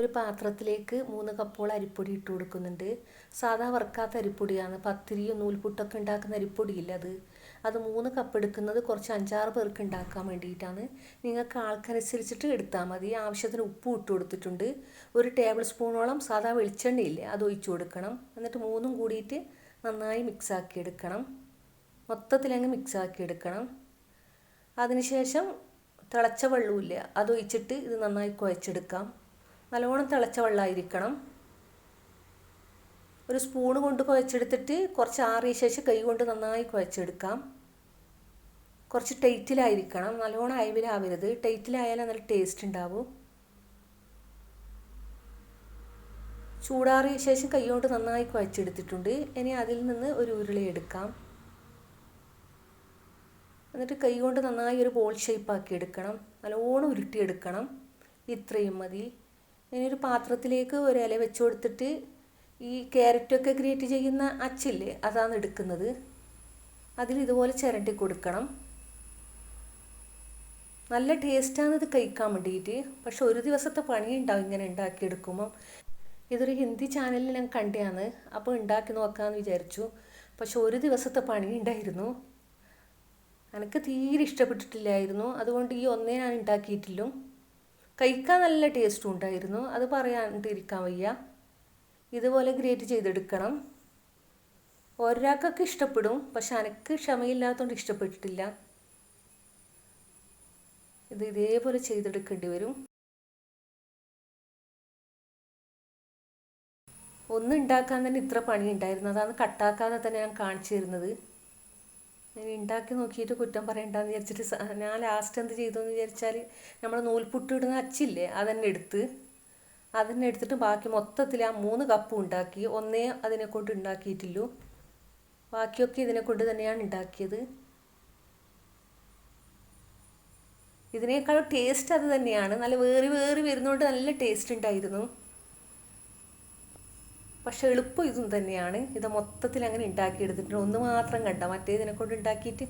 ഒരു പാത്രത്തിലേക്ക് മൂന്ന് കപ്പോളം അരിപ്പൊടി ഇട്ട് കൊടുക്കുന്നുണ്ട്. സാധാ വറുക്കാത്ത അരിപ്പൊടിയാണ്. പത്തിരിയും നൂൽപുട്ടൊക്കെ ഉണ്ടാക്കുന്ന അരിപ്പൊടിയില്ല അത്. അത് മൂന്ന് കപ്പ് എടുക്കുന്നത് കുറച്ച് അഞ്ചാറ് പേർക്ക് ഉണ്ടാക്കാൻ വേണ്ടിയിട്ടാണ്. നിങ്ങൾക്ക് ആൾക്കനുസരിച്ചിട്ട് എടുത്താൽ മതി. ആവശ്യത്തിന് ഉപ്പും ഇട്ട് കൊടുത്തിട്ടുണ്ട്. ഒരു ടേബിൾ സ്പൂണോളം സാധാ വെളിച്ചെണ്ണയില്ലേ അത് ഒഴിച്ചു കൊടുക്കണം. എന്നിട്ട് മൂന്നും കൂടിയിട്ട് നന്നായി മിക്സാക്കി എടുക്കണം. മൊത്തത്തിലങ്ങ് മിക്സാക്കി എടുക്കണം. അതിനുശേഷം തിളച്ച വെള്ളമില്ല അത് ഒഴിച്ചിട്ട് ഇത് നന്നായി കുഴച്ചെടുക്കാം. നല്ലോണം തിളച്ച വെള്ളമായിരിക്കണം. ഒരു സ്പൂൺ കൊണ്ട് കുഴച്ചെടുത്തിട്ട് കുറച്ച് ആറിയ ശേഷം കൈ കൊണ്ട് നന്നായി കുഴച്ചെടുക്കാം. കുറച്ച് ടൈറ്റിലായിരിക്കണം. നല്ലോണം അയവിലാവരുത്. ടൈറ്റിലായാലും നല്ല ടേസ്റ്റ് ഉണ്ടാവും. ചൂടാറിയ ശേഷം കൈ കൊണ്ട് നന്നായി കുഴച്ചെടുത്തിട്ടുണ്ട്. ഇനി അതിൽ നിന്ന് ഒരു ഉരുളി എടുക്കാം. എന്നിട്ട് കൈ കൊണ്ട് നന്നായി ഒരു ബോൾ ഷേപ്പ് ആക്കി എടുക്കണം. നല്ലോണം ഉരുട്ടിയെടുക്കണം. ഇത്രയും മതി. ഇനി ഒരു പാത്രത്തിലേക്ക് ഒരു ഇല വെച്ച് കൊടുത്തിട്ട് ഈ ക്യാരറ്റൊക്കെ ഗ്രേറ്റ് ചെയ്യുന്ന അച്ചില്ലേ അതാണ് എടുക്കുന്നത്. അതിൽ ഇതുപോലെ ചിരണ്ടി കൊടുക്കണം. നല്ല ടേസ്റ്റാണ് ഇത് കഴിക്കാൻ വേണ്ടിയിട്ട്. പക്ഷെ ഒരു ദിവസത്തെ പണി ഉണ്ടാവും ഇങ്ങനെ ഉണ്ടാക്കിയെടുക്കുമ്പം. ഇതൊരു ഹിന്ദി ചാനലിൽ ഞാൻ കണ്ടതാണ്. അപ്പോൾ ഉണ്ടാക്കി നോക്കാമെന്ന് വിചാരിച്ചു. പക്ഷെ ഒരു ദിവസത്തെ പണി ഉണ്ടായിരുന്നു എനിക്ക് തീരെ ഇഷ്ടപ്പെട്ടിട്ടില്ലായിരുന്നു. അതുകൊണ്ട് ഈ ഒന്നേ ഞാൻ ഉണ്ടാക്കിയിട്ടില്ല കഴിക്കാൻ നല്ല ടേസ്റ്റും ഉണ്ടായിരുന്നു. അത് പറയാണ്ടിരിക്കാൻ വയ്യ. ഇതുപോലെ ഗ്രേറ്റ് ചെയ്തെടുക്കണം. ഒരാൾക്കൊക്കെ ഇഷ്ടപ്പെടും. പക്ഷെ എനിക്ക് ക്ഷമയില്ലാത്തതുകൊണ്ട് ഇഷ്ടപ്പെട്ടിട്ടില്ല. ഇത് ഇതേപോലെ ചെയ്തെടുക്കേണ്ടി വരും. ഒന്നുണ്ടാക്കാൻ തന്നെ ഇത്ര പണി ഉണ്ടായിരുന്നു അതാണ് കട്ടാക്കാതെ തന്നെ ഞാൻ കാണിച്ചു തരുന്നത്. ഉണ്ടാക്കി നോക്കിയിട്ട് കുറ്റം പറയണ്ടെന്ന് വിചാരിച്ചിട്ട് ഞാൻ ലാസ്റ്റ് എന്ത് ചെയ്തു എന്ന് വിചാരിച്ചാൽ നമ്മൾ നൂൽപുട്ട് ഇടുന്ന അച്ചില്ലേ അതന്നെ എടുത്ത്. അതന്നെ എടുത്തിട്ട് ബാക്കി മൊത്തത്തിൽ ആ മൂന്ന് കപ്പ് ഉണ്ടാക്കി ഒന്നേ അതിനെ കൊണ്ട് ഉണ്ടാക്കിയിട്ടില്ലു ബാക്കിയൊക്കെ ഇതിനെ കൊണ്ട് തന്നെയാണ് ഉണ്ടാക്കിയത് ഇതിനേക്കാൾ ടേസ്റ്റ് അത് തന്നെയാണ്. നല്ല വേറി വേറി വരുന്നതുകൊണ്ട് നല്ല ടേസ്റ്റ് ഉണ്ടായിരുന്നു പക്ഷെ എളുപ്പം ഇതും തന്നെയാണ്. ഇത് മൊത്തത്തിൽ അങ്ങനെ ഉണ്ടാക്കിയെടുത്തിട്ടുണ്ട്. ഒന്ന് മാത്രം കണ്ട മറ്റേതിനെ കൊണ്ട് ഉണ്ടാക്കിയിട്ട്.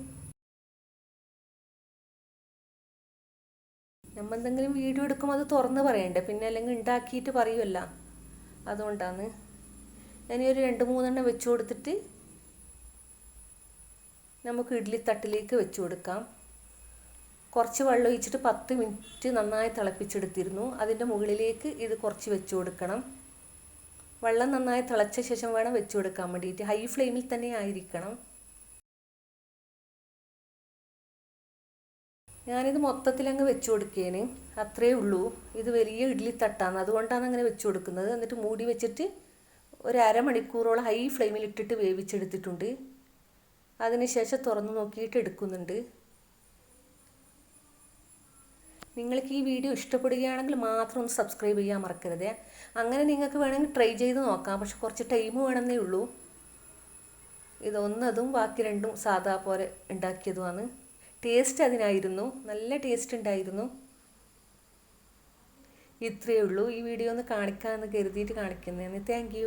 നമ്മൾ എന്തെങ്കിലും വീഡിയോ എടുക്കുമ്പോൾ അത് തുറന്ന് പറയണ്ടേ? പിന്നെ അല്ലെങ്കിൽ ഉണ്ടാക്കിയിട്ട് പറയുമല്ല അതുകൊണ്ടാണ്. ഞാൻ ഒരു രണ്ട് മൂന്നെണ്ണം വെച്ച് കൊടുത്തിട്ട് നമുക്ക് ഇഡ്ഡലി തട്ടിലേക്ക് വെച്ച് കൊടുക്കാം. കുറച്ച് വെള്ളം ഒഴിച്ചിട്ട് പത്ത് മിനിറ്റ് നന്നായി തിളപ്പിച്ചെടുത്തിരുന്നു. അതിന്റെ മുകളിലേക്ക് ഇത് കുറച്ച് വെച്ച് കൊടുക്കണം. വെള്ളം നന്നായി തിളച്ച ശേഷം വേണം വെച്ചു കൊടുക്കാൻ വേണ്ടിയിട്ട്. ഹൈ ഫ്ലെയിമിൽ തന്നെ ആയിരിക്കണം. ഞാനിത് മൊത്തത്തിൽ അങ്ങ് വെച്ച് കൊടുക്കേന്. അത്രേ ഉള്ളൂ. ഇത് വലിയ ഇഡ്ഡലി തട്ടാണ്. അതുകൊണ്ടാണ് അങ്ങനെ വെച്ച് കൊടുക്കുന്നത്. എന്നിട്ട് മൂടി വെച്ചിട്ട് ഒരു അരമണിക്കൂറോളം ഹൈ ഫ്ലെയിമിൽ ഇട്ടിട്ട് വേവിച്ചെടുത്തിട്ടുണ്ട്. അതിനുശേഷം തുറന്നു നോക്കിയിട്ട് എടുക്കുന്നുണ്ട്. നിങ്ങൾക്ക് ഈ വീഡിയോ ഇഷ്ടപ്പെടുകയാണെങ്കിൽ മാത്രം ഒന്ന് സബ്സ്ക്രൈബ് ചെയ്യാൻ മറക്കരുത്. അങ്ങനെ നിങ്ങൾക്ക് വേണമെങ്കിൽ ട്രൈ ചെയ്ത് നോക്കാം. പക്ഷെ കുറച്ച് ടൈം വേണമെന്നേ ഉള്ളൂ. ഇതൊന്നതും ബാക്കി രണ്ടും സാധാ പോലെ ഉണ്ടാക്കിയതുമാണ്. ടേസ്റ്റ് അതിനായിരുന്നു. നല്ല ടേസ്റ്റ് ഉണ്ടായിരുന്നു. ഇത്രയേ ഉള്ളൂ. ഈ വീഡിയോ ഒന്ന് കാണിക്കാമെന്ന് കരുതിയിട്ട് കാണിക്കുന്നതാണ് താങ്ക്